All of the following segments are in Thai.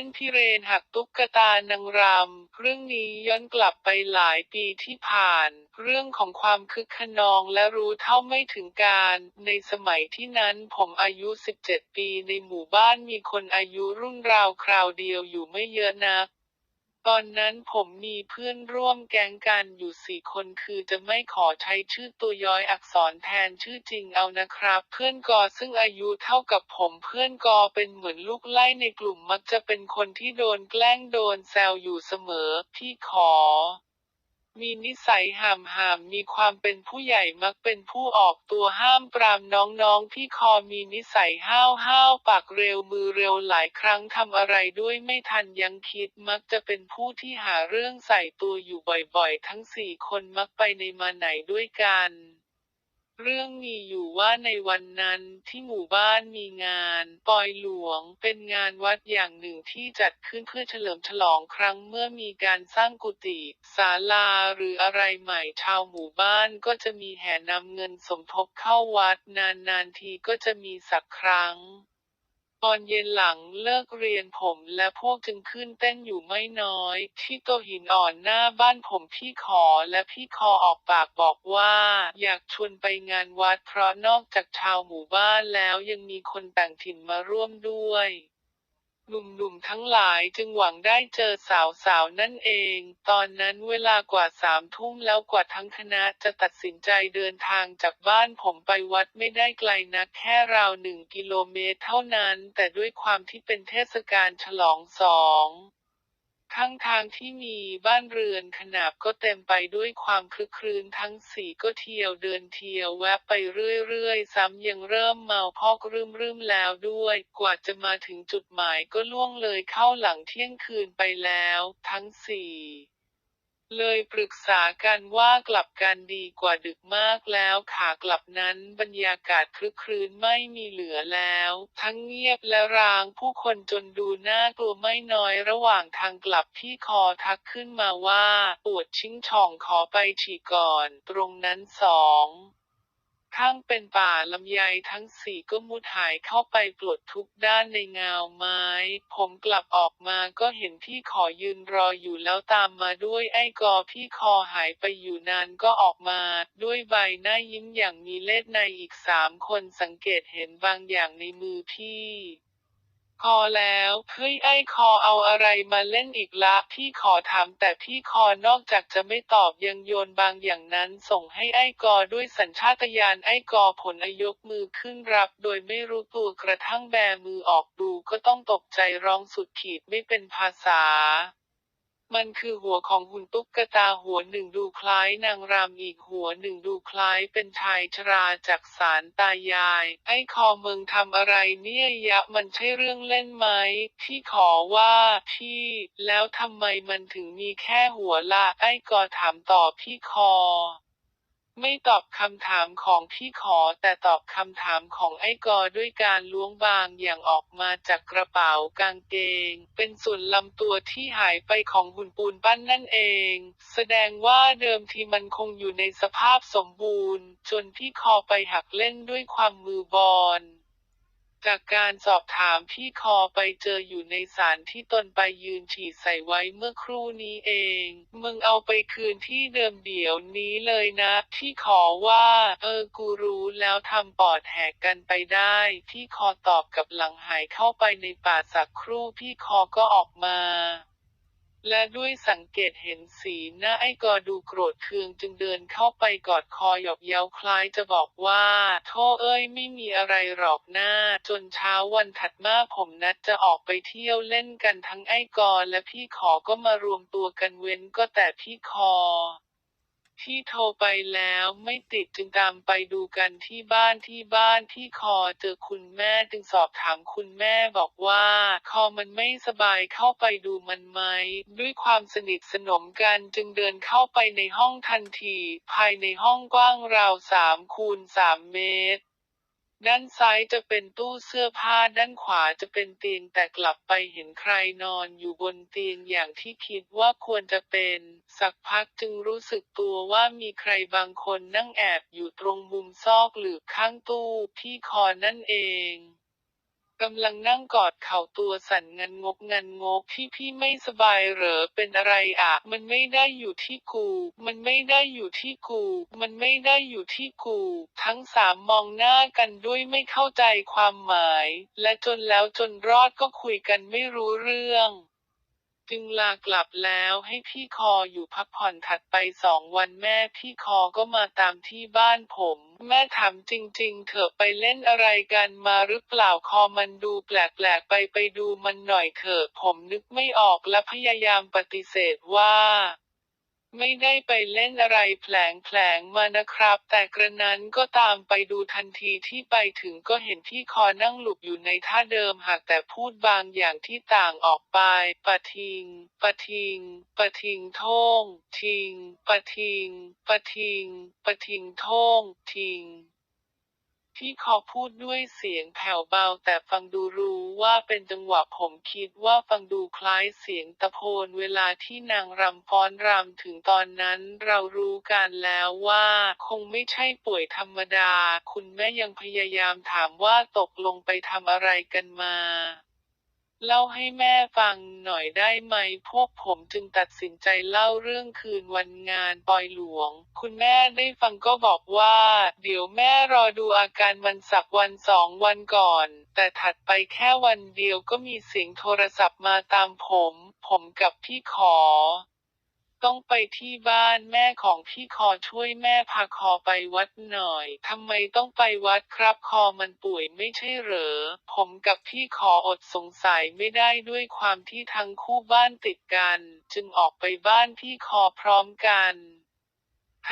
ล่นพิเรนหักตุ๊กตานางรำ เรื่องนี้ย้อนกลับไปหลายปีที่ผ่าน เรื่องของความคึกขนองและรู้เท่าไม่ถึงการ ในสมัยที่นั้นผมอายุ 17 ปีในหมู่บ้านมีคนอายุรุ่นราวคราวเดียวอยู่ไม่เยอะนัก ตอนนั้นผมมีเพื่อนร่วมแก๊งกันอยู่สี่คนคือจะไม่ขอใช้ชื่อตัวย้อยอักษรแทนชื่อจริงเอานะครับ เพื่อนกอซึ่งอายุเท่ากับผมเพื่อนกอเป็นเหมือนลูกไล่ในกลุ่มมักจะเป็นคนที่โดนแกล้งโดนแซวอยู่เสมอ พี่ขอ มีนิสัยห่ามห่ามมีความเป็นผู้ใหญ่มักเป็นผู้ออกตัวห้ามปรามน้องๆพี่คอมีนิสัยห้าวห้าวปากเร็วมือเร็วหลายครั้งทำอะไรด้วยไม่ทันยังคิดมักจะเป็นผู้ที่หาเรื่องใส่ตัวอยู่บ่อยๆ ทั้งสี่คนมักไปในมาไหนด้วยกัน เรื่องมีอยู่ว่าในวันนั้นที่หมู่บ้านมีงานปอยหลวงเป็นงานวัดอย่างหนึ่งที่จัดขึ้นเพื่อเฉลิมฉลองครั้งเมื่อมีการสร้างกุฏิศาลาหรืออะไรใหม่ชาวหมู่บ้านก็จะมีแห่นำเงินสมทบเข้าวัดนานๆทีก็จะมีสักครั้ง ตอนเย็นหลังเลิกเรียนผมและพวกจึงขึ้นเต้นอยู่ไม่น้อย ที่โตะหินอ่อนหน้าบ้านผมพี่ขอและพี่คอออกปากบอกว่า อยากชวนไปงานวัดเพราะนอกจากชาวหมู่บ้านแล้วยังมีคนต่างถิ่นมาร่วมด้วย หนุ่มๆทั้งหลายจึงหวังได้เจอสาวๆนั่นเอง ตอนนั้นเวลากว่าสามทุ่มแล้วกว่าทั้งคณะจะตัดสินใจเดินทางจากบ้านผมไปวัดไม่ได้ไกลนักแค่ราวหนึ่งกิโลเมตรเท่านั้น แต่ด้วยความที่เป็นเทศกาลฉลองสอง ทั้งทางที่มีบ้านเรือนขนาบก็เต็มไปด้วยความคลึกครื้นทั้งสี่ก็เที่ยวเดินเที่ยวแวะไปเรื่อยๆ ซ้ำยังเริ่มเมาพอกรึมรึมๆแล้วด้วย กว่าจะมาถึงจุดหมายก็ล่วงเลยเข้าหลังเที่ยงคืนไปแล้ว ทั้งสี่ เลยปรึกษากันว่ากลับกันดีกว่าดึกมากแล้วขากลับนั้นบรรยากาศคลึกครื้นไม่มีเหลือแล้ว ทั้งเงียบและรางผู้คนจนดูน่ากลัวไม่น้อยระหว่างทางกลับพี่คอทักขึ้นมาว่า ปวดชิงช่องขอไปฉี่ก่อน ตรงนั้นสอง ข้างเป็นป่าลำไยทั้งสี่ก็มุดหายเข้าไปปลดทุกด้านในเงาไม้ ผมกลับออกมาก็เห็นพี่ขอยืนรออยู่แล้วตามมาด้วยไอ้กอพี่คอหายไปอยู่นานก็ออกมา ด้วยใบหน้ายิ้มอย่างมีเล่ห์ในอีกสามคนสังเกตเห็นบางอย่างในมือพี่ พอแล้วเฮ้ยไอ้คอเอาอะไรมาเล่นอีกละ พี่ขอถามแต่พี่คอนอกจากจะไม่ตอบยังโยนบางอย่างนั้นส่งให้ไอ้กอด้วยสัญชาตญาณไอ้กอผลอายกมือขึ้นรับโดยไม่รู้ตัวกระทั่งแบมือออกดูก็ต้องตกใจร้องสุดขีดไม่เป็นภาษา มันคือหัวของหุ่นตุ๊กตาหัวหนึ่งดูคล้ายนางรำอีกหัวหนึ่งดูคล้ายเป็นชายชราจากสารตายาย ไอ้คอเมืองทำอะไรเนี่ยยะมันใช่เรื่องเล่นไหมพี่ขอว่าพี่แล้วทำไมมันถึงมีแค่หัวละไอ้กอถามต่อพี่คอ ไม่ตอบคำถามของพี่ขอแต่ตอบคำถามของไอ้กอด้วยการล้วงบางอย่างออกมาจากกระเป๋ากางเกง เป็นส่วนลำตัวที่หายไปของหุ่นปูนปั้นนั่นเอง แสดงว่าเดิมทีมันคงอยู่ในสภาพสมบูรณ์ จนพี่คอไปหักเล่นด้วยความมือบอล จากการสอบถามพี่คอไปเจออยู่ในสารที่ตนไปยืนฉีดใส่ไว้เมื่อครู่นี้เอง มึงเอาไปคืนที่เดิมเดี๋ยวนี้เลยนะพี่ขอว่า เออกูรู้แล้วทำปอดแหกกันไปได้พี่คอตอบกับหลังหายเข้าไปในป่าสักครู่พี่คอก็ออกมา และด้วยสังเกตเห็นสีหน้าไอ้กอดูโกรธเคืองจึงเดินเข้าไปกอดคอหยอกเย้าคล้ายจะบอกว่าโทษเอ้ยไม่มีอะไรหรอกหน้า จนเช้าวันถัดมาผมนัดจะออกไปเที่ยวเล่นกันทั้งไอ้กอและพี่ขอก็มารวมตัวกันเว้นก็แต่พี่คอ ที่โทรไปแล้วไม่ติดจึงตามไปดูกันที่บ้านที่บ้านที่คอเจอคุณแม่จึงสอบถามคุณแม่บอกว่า คอมันไม่สบายเข้าไปดูมันไหม ด้วยความสนิทสนมกันจึงเดินเข้าไปในห้องทันที ภายในห้องกว้างราวสามคูณสามเมตร ด้านซ้ายจะเป็นตู้เสื้อผ้าด้านขวาจะเป็นเตียงแต่กลับไปเห็นใครนอนอยู่บนเตียงอย่างที่คิดว่าควรจะเป็น สักพักจึงรู้สึกตัวว่ามีใครบางคนนั่งแอบอยู่ตรงมุมซอกหรือข้างตู้ที่คอนั่นเอง กำลังนั่งกอดเข่าตัวสั่นงันงกงันงกพี่พี่ไม่สบายเหรอเป็นอะไรอะมันไม่ได้อยู่ที่กู มันไม่ได้อยู่ที่กู มันไม่ได้อยู่ที่กู ทั้งสามมองหน้ากันด้วยไม่เข้าใจความหมาย และจนแล้วจนรอดก็คุยกันไม่รู้เรื่อง จึงลากลับแล้วให้พี่คออยู่พักผ่อนถัดไปสองวันแม่พี่คอก็มาตามที่บ้านผม แม่ถามจริง ๆ เถอะไปเล่นอะไรกันมาหรือเปล่าคอมันดูแปลกๆไปไปดูมันหน่อยเถอะผมนึกไม่ออกและพยายามปฏิเสธว่า ไม่ได้ไปเล่นอะไรแผลงแผลงๆมานะครับ แต่กระนั้นก็ตามไปดูทันทีที่ไปถึงก็เห็นที่คอนั่งหลุบอยู่ในท่าเดิมหากแต่พูดบางอย่างที่ต่างออกไป ปะทิง ปะทิง ปะทิงโท่ง ทิง ปะทิง ปะทิง ปะทิงโท่ง ทิง พี่ขอพูดด้วยเสียงแผ่วเบาแต่ฟังดูรู้ว่าเป็นจังหวะผมคิดว่าฟังดูคล้ายเสียงตะโพนเวลาที่นางรำฟ้อนรำถึงตอนนั้นเรารู้กันแล้วว่า คงไม่ใช่ป่วยธรรมดา คุณแม่ยังพยายามถามว่าตกลงไปทำอะไรกันมา เล่าให้แม่ฟังหน่อยได้ไหม พวกผมจึงตัดสินใจเล่าเรื่องคืนวันงานปอยหลวง คุณแม่ได้ฟังก็บอกว่า เดี๋ยวแม่รอดูอาการมันสักวันสองวันก่อน แต่ถัดไปแค่วันเดียวก็มีเสียงโทรศัพท์มาตามผม ผมกับพี่ขอ ต้องไปที่บ้านแม่ของพี่คอช่วยแม่พาคอไปวัดหน่อย ทำไมต้องไปวัดครับคอมันป่วยไม่ใช่เหรอ ผมกับพี่คออดสงสัยไม่ได้ด้วยความที่ทั้งคู่บ้านติดกัน จึงออกไปบ้านพี่คอพร้อมกัน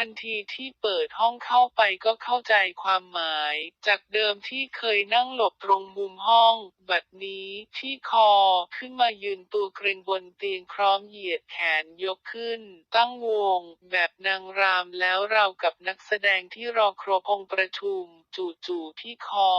ทันทีที่เปิดห้องเข้าไปก็เข้าใจความหมาย จากเดิมที่เคยนั่งหลบตรงมุมห้อง บัดนี้ที่คอขึ้นมายืนตัวเกรงบนเตียงพร้อมเหยียดแขนยกขึ้น ตั้งวง แบบนางรำแล้วเรากับนักแสดงที่รอครบองประชุม จู่ๆที่คอ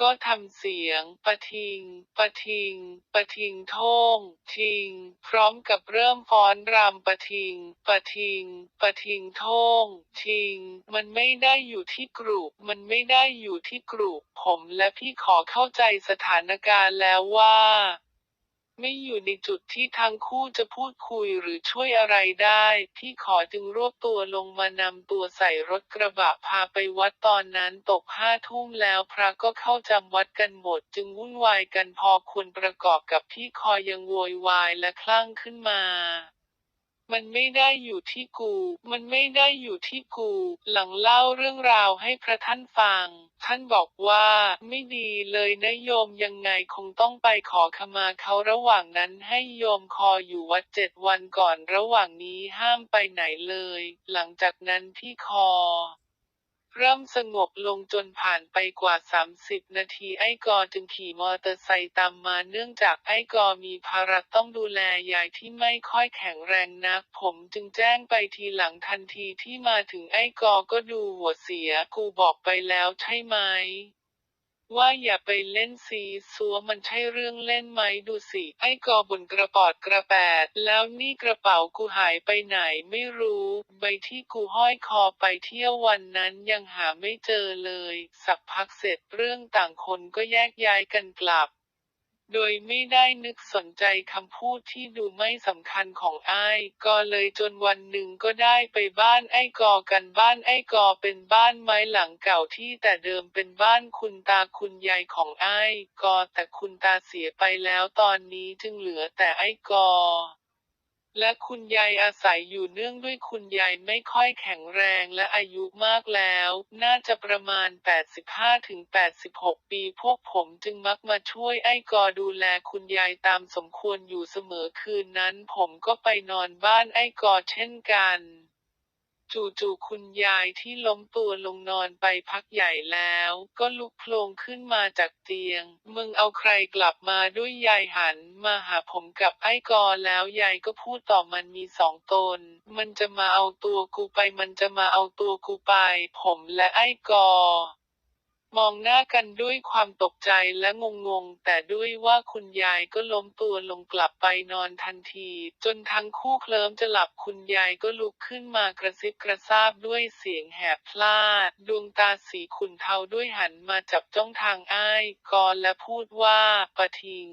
ก็ทำเสียง ปะทิง ปะทิง ปะทิงโท่ง ทิง พร้อมกับเริ่มฟ้อนรำปะทิง ปะทิง ปะทิงโท่ง ทิง มันไม่ได้อยู่ที่กรุปมันไม่ได้อยู่ที่กรุปผมและพี่ขอเข้าใจสถานการณ์แล้วว่า ไม่อยู่ในจุดที่ทั้งคู่จะพูดคุยหรือช่วยอะไรได้ พี่ขอจึงรวบตัวลงมานำตัวใส่รถกระบะพาไปวัดตอนนั้นตกห้าทุ่มแล้วพระก็เข้าจำวัดกันหมด จึงวุ่นวายกันพอควรประกอบกับพี่คอยังโวยวายและคลั่งขึ้นมา มันไม่ได้อยู่ที่กู มันไม่ได้อยู่ที่กู หลังเล่าเรื่องราวให้พระท่านฟัง ท่านบอกว่าไม่ดีเลยนะโยมยังไงคงต้องไปขอขมาเขาระหว่างนั้นให้โยมคออยู่วัดเจ็ดวันก่อนระหว่างนี้ห้ามไปไหนเลย หลังจากนั้นพี่คอ เริ่มสงบลงจนผ่านไปกว่า 30 นาทีไอ้กอจึงขี่มอเตอร์ไซค์ตามมาเนื่องจากไอ้กอมีภาระต้องดูแลยายที่ไม่ค่อยแข็งแรงนัก ผมจึงแจ้งไปทีหลังทันทีที่มาถึงไอ้กอก็ดูหัวเสียกูบอกไปแล้วใช่ไหม ว่าอย่าไปเล่นซีซัวมันใช่เรื่องเล่นไหมดูสิ ไอ้กอบุญกระปอดกระแปด แล้วนี่กระเป๋ากูหายไปไหนไม่รู้ ใบที่กูห้อยคอไปเที่ยววันนั้นยังหาไม่เจอเลย สักพักเสร็จเรื่องต่างคนก็แยกย้ายกันกลับ โดยไม่ได้นึกสนใจคำพูดที่ดูไม่สำคัญของไอ้ก็เลยจนวันหนึ่งก็ได้ไปบ้านไอ้กอกันบ้านไอ้กอเป็นบ้านไม้หลังเก่าที่แต่เดิมเป็นบ้านคุณตาคุณยายของไอ้กอแต่คุณตาเสียไปแล้วตอนนี้จึงเหลือแต่ไอ้กอ และคุณยายอาศัยอยู่เนื่องด้วยคุณยายไม่ค่อยแข็งแรงและอายุมากแล้ว น่าจะประมาณ 85-86 ปี พวกผมจึงมักมาช่วยไอ้กอดูแลคุณยายตามสมควรอยู่เสมอคืนนั้น ผมก็ไปนอนบ้านไอ้กอเช่นกัน จู่ๆคุณยายที่ล้มตัวลงนอนไปพักใหญ่แล้ว ก็ลุกโผลงขึ้นมาจากเตียง มึงเอาใครกลับมาด้วยยายหัน มาหาผมกับไอ้กอแล้วยายก็พูดต่อมันมีสองตน มันจะมาเอาตัวกูไปมันจะมาเอาตัวกูไป ผมและไอ้กอ มองหน้ากันด้วยความตกใจและงงๆแต่ด้วยว่าคุณยายก็ล้มตัวลงกลับไปนอนทันที จนทั้งคู่เคลิ้มจะหลับคุณยายก็ลุกขึ้นมากระซิบกระซาบด้วยเสียงแหบพลาด ดวงตาสีขุ่นเทาด้วยหันมาจับจ้องทางอ้ายกรและพูดว่าปะทิง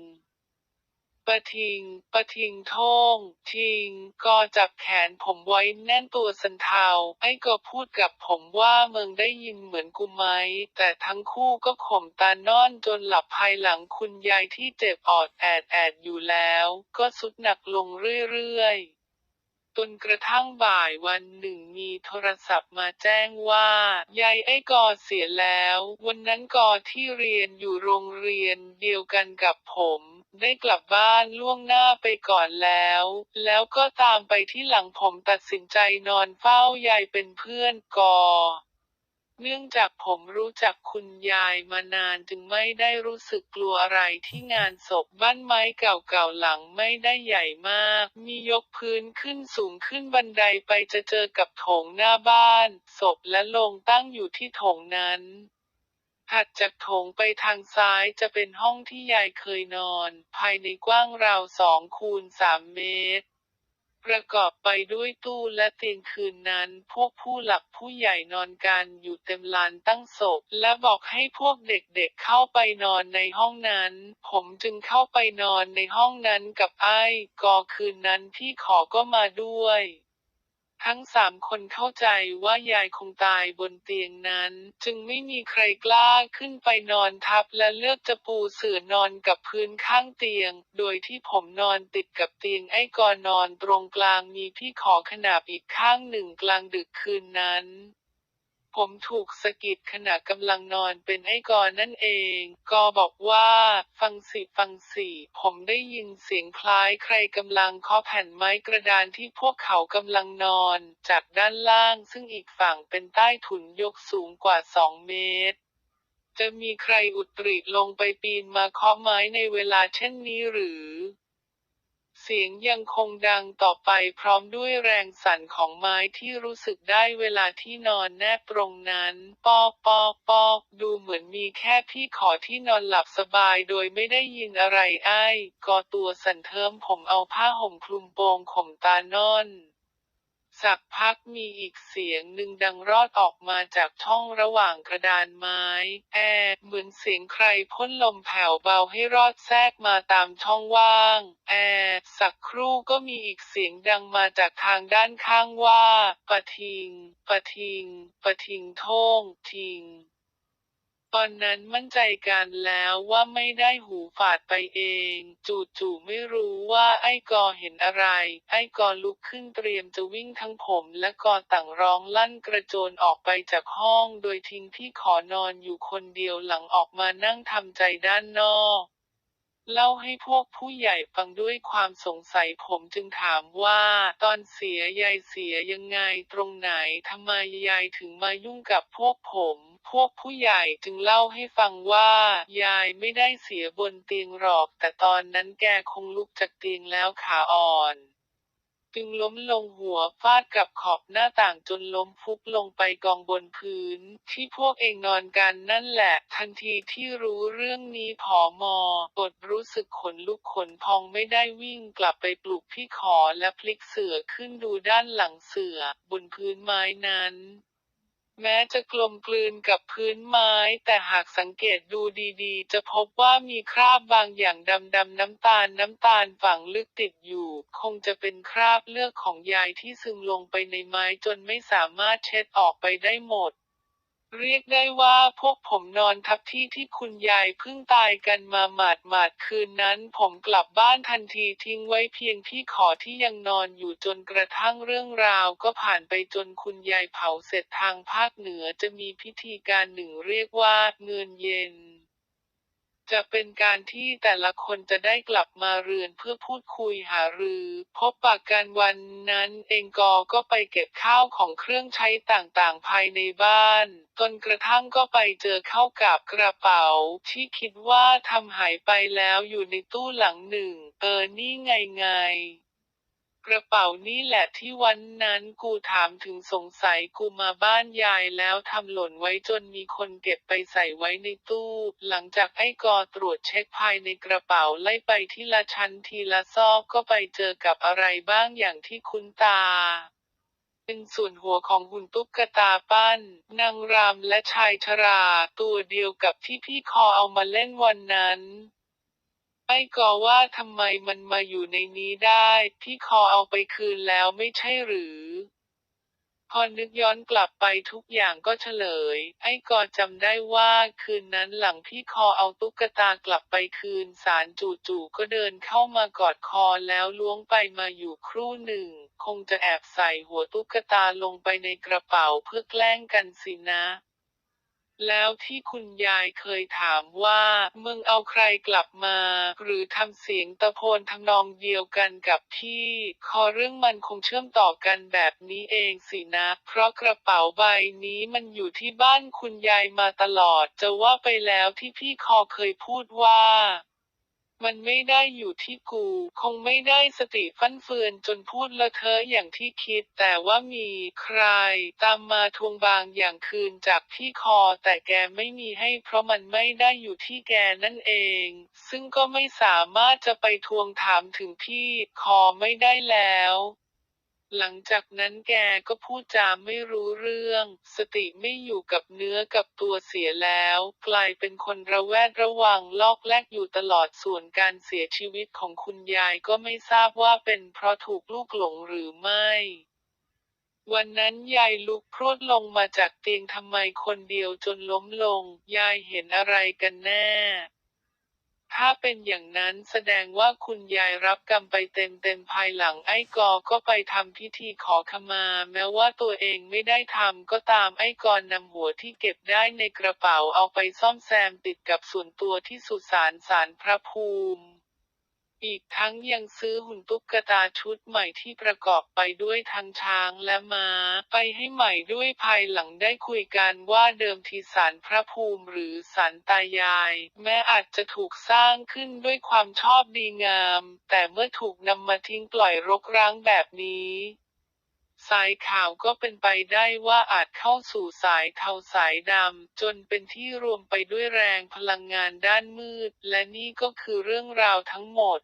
ปะทิง ปะทิงท่งทิง ก็จับแขนผมไว้แน่นตัวสันเทา ไอ้ก็พูดกับผมว่าเมืองได้ยินเหมือนกูไหม แต่ทั้งคู่ก็ข่มตานอนจนหลับภายหลังคุณยายที่เจ็บออดแอดแอดอยู่แล้ว ก็สุดหนักลงเรื่อยๆจนกระทั่งบ่ายวันหนึ่งมีโทรศัพท์มาแจ้งว่ายายไอ้กอเสียแล้ว วันนั้นกอที่เรียนอยู่โรงเรียนเดียวกันกับผม ได้กลับบ้านล่วงหน้าไปก่อนแล้ว แล้วก็ตามไปที่หลังผมตัดสินใจนอนเฝ้ายายเป็นเพื่อนกอเนื่องจากผมรู้จักคุณยายมานานจึงไม่ได้รู้สึกกลัวอะไรที่งานศพบ้านไม้เก่าๆหลังไม่ได้ใหญ่มาก มียกพื้นขึ้นสูงขึ้นบันไดไปจะเจอกับโถงหน้าบ้าน ศพและลงตั้งอยู่ที่โถงนั้น ถัดจากโถงไปทางซ้ายจะเป็นห้องที่ยายเคยนอน ภายในกว้างราวสองคูณสามเมตร ประกอบไปด้วยตู้และเตียงคืนนั้น พวกผู้หลักผู้ใหญ่นอนกันอยู่เต็มลานตั้งศพ และบอกให้พวกเด็กๆเข้าไปนอนในห้องนั้น ผมจึงเข้าไปนอนในห้องนั้นกับไอ้กอคืนนั้นพี่ขอก็มาด้วย ทั้งสามคนเข้าใจว่ายายคงตายบนเตียงนั้น จึงไม่มีใครกล้าขึ้นไปนอนทับและเลือกจะปูเสื่อนอนกับพื้นข้างเตียง โดยที่ผมนอนติดกับเตียงไอ้กอนอนตรงกลางมีพี่ขอขนาบอีกข้างหนึ่งกลางดึกคืนนั้น ผมถูกสะกิดขณะกำลังนอนเป็นไอ้กอนั่นเอง กอบอกว่า ฟังสิฟังสิผมได้ยินเสียงคล้ายใครกำลังเคาะแผ่นไม้กระดานที่พวกเขากำลังนอน จากด้านล่างซึ่งอีกฝั่งเป็นใต้ถุนยกสูงกว่าสองเมตรจะมีใครอุตริลงไปปีนมาเคาะไม้ในเวลาเช่นนี้หรือ เสียงยังคงดังต่อไปพร้อมด้วยแรงสั่นของไม้ที่รู้สึกได้เวลาที่นอนแนบตรงนั้น ปอกปอกปอกดูเหมือนมีแค่พี่ขอที่นอนหลับสบายโดยไม่ได้ยินอะไรไอ้กอตัวสั่นเทิมผมเอาผ้าห่มคลุมโปงข่มตานอน สักพักมีอีกเสียงหนึ่งดังรอดออกมาจากช่องระหว่างกระดานไม้ แอเหมือนเสียงใครพ่นลมแผ่วเบาให้รอดแทรกมาตามช่องว่าง แอสักครู่ก็มีอีกเสียงดังมาจากทางด้านข้างว่า ปะทิง ปะทิง ปะทิงโท่ง ทิง ตอนนั้นมั่นใจกันแล้วว่าไม่ได้หูฝาดไปเอง จู่ๆไม่รู้ว่าไอ้กอเห็นอะไร ไอ้กอลุกขึ้นเตรียมจะวิ่งทั้งผมและกอต่างร้องลั่นกระโจนออกไปจากห้อง โดยทิ้งพี่ขอนอนอยู่คนเดียวหลังออกมานั่งทำใจด้านนอกเล่าให้พวกผู้ใหญ่ฟังด้วยความสงสัยผมจึงถามว่าตอนเสียยายเสียยังไงตรงไหนทำไมยายถึงมายุ่งกับพวกผม พวกผู้ใหญ่จึงเล่าให้ฟังว่า ยายไม่ได้เสียบนเตียงหรอก แต่ตอนนั้นแกคงลุกจากเตียงแล้วขาอ่อน จึงล้มลงหัวฟาดกับขอบหน้าต่างจนล้มฟุบลงไปกองบนพื้น ที่พวกเองนอนกันนั่นแหละ ทันทีที่รู้เรื่องนี้ผอมอดรู้สึกขนลุกขนพองไม่ได้วิ่งกลับไปปลุกพี่ขอและพลิกเสือขึ้นดูด้านหลังเสือบนพื้นไม้นั้น แม้จะกลมกลืนกับพื้นไม้ แต่หากสังเกตดูดีๆ จะพบว่ามีคราบบางอย่างดำๆน้ำตาลน้ำตาลฝังลึกติดอยู่ คงจะเป็นคราบเลือดของยายที่ซึมลงไปในไม้จนไม่สามารถเช็ดออกไปได้หมด เรียกได้ว่าพวกผมนอนทับที่ที่คุณยายเพิ่งตายกันมาหมาดหมาดๆคืนนั้น ผมกลับบ้านทันทีทิ้งไว้เพียงพี่ขอที่ยังนอนอยู่จนกระทั่งเรื่องราว ก็ผ่านไปจนคุณยายเผาเสร็จทางภาคเหนือจะมีพิธีการหนึ่งเรียกว่าเงินเย็น จะเป็นการที่แต่ละคนจะได้กลับมาเรือนเพื่อพูดคุยหารือพบปากกันวันนั้นเองกอก็ไปเก็บข้าวของเครื่องใช้ต่างๆ ภายในบ้านจนกระทั่งก็ไปเจอเข้ากับกระเป๋า ที่คิดว่าทำหายไปแล้วอยู่ในตู้หลังหนึ่ง เออนี่ไงไง กระเป๋านี่แหละที่วันนั้นกูถามถึงสงสัยกูมาบ้านยายแล้วทำหล่นไว้จนมีคนเก็บไปใส่ไว้ในตู้ หลังจากไอ้กอตรวจเช็คภายในกระเป๋าไล่ไปที่ละชั้นทีละซอกก็ไปเจอกับอะไรบ้างอย่างที่คุ้นตาเป็นส่วนหัวของหุ่นตุ๊กตาปั้น นางรำและชายชรา ตัวเดียวกับที่พี่คอเอามาเล่นวันนั้น ไอ้กอว่าทำไมมันมาอยู่ในนี้ได้พี่คอเอาไปคืนแล้วไม่ใช่หรือ พอนึกย้อนกลับไปทุกอย่างก็เฉลย ไอ้กอจำได้ว่าคืนนั้นหลังพี่คอเอาตุ๊กตากลับไปคืนสารจู่ๆก็เดินเข้ามากอดคอแล้วล้วงไปมาอยู่ครู่หนึ่ง คงจะแอบใส่หัวตุ๊กตาลงไปในกระเป๋าเพื่อแกล้งกันสินะ แล้วที่คุณยายเคยถามว่า มึงเอาใครกลับมา หรือทำเสียงตะโพนทำนองเดียวกันกับพี่ คอเรื่องมันคงเชื่อมต่อกันแบบนี้เองสินะ เพราะกระเป๋าใบนี้มันอยู่ที่บ้านคุณยายมาตลอด จะว่าไปแล้วที่พี่คอเคยพูดว่า มันไม่ได้อยู่ที่กู คงไม่ได้สติฟั่นเฟือนจนพูดละเทออย่างที่คิด แต่ว่ามีใครตามมาทวงบางอย่างคืนจากพี่คอ แต่แกไม่มีให้เพราะมันไม่ได้อยู่ที่แกนั่นเอง ซึ่งก็ไม่สามารถจะไปทวงถามถึงพี่คอไม่ได้แล้ว หลังจากนั้นแกก็พูดจาไม่รู้เรื่อง สติไม่อยู่กับเนื้อกับตัวเสียแล้ว กลายเป็นคนระแวดระวังลอกแลกอยู่ตลอดส่วนการเสียชีวิตของคุณยายก็ไม่ทราบว่าเป็นเพราะถูกลูกหลงหรือไม่วันนั้นยายลุกพรวดลงมาจากเตียงทำไมคนเดียวจนล้มลง ยายเห็นอะไรกันแน่ ถ้าเป็นอย่างนั้นแสดงว่าคุณยายรับกรรมไปเต็มๆภายหลังไอ้กอก็ไปทำพิธีขอขมา แม้ว่าตัวเองไม่ได้ทำก็ตามไอ้กอนำหัวที่เก็บได้ในกระเป๋าเอาไปซ่อมแซมติดกับส่วนตัวที่สุสานสารพระภูมิ อีกทั้งยังซื้อหุ่นตุ๊กตาชุดใหม่ที่ประกอบไปด้วยทั้งช้างและม้า ไปให้ใหม่ด้วยภายหลังได้คุยกันว่าเดิมทีสารพระภูมิหรือสารตายาย แม้อาจจะถูกสร้างขึ้นด้วยความชอบดีงาม แต่เมื่อถูกนำมาทิ้งปล่อยรกร้างแบบนี้สายข่าวก็เป็นไปได้ว่าอาจเข้าสู่สายเทาสายดำ จนเป็นที่รวมไปด้วยแรงพลังงานด้านมืด และนี่ก็คือเรื่องราวทั้งหมด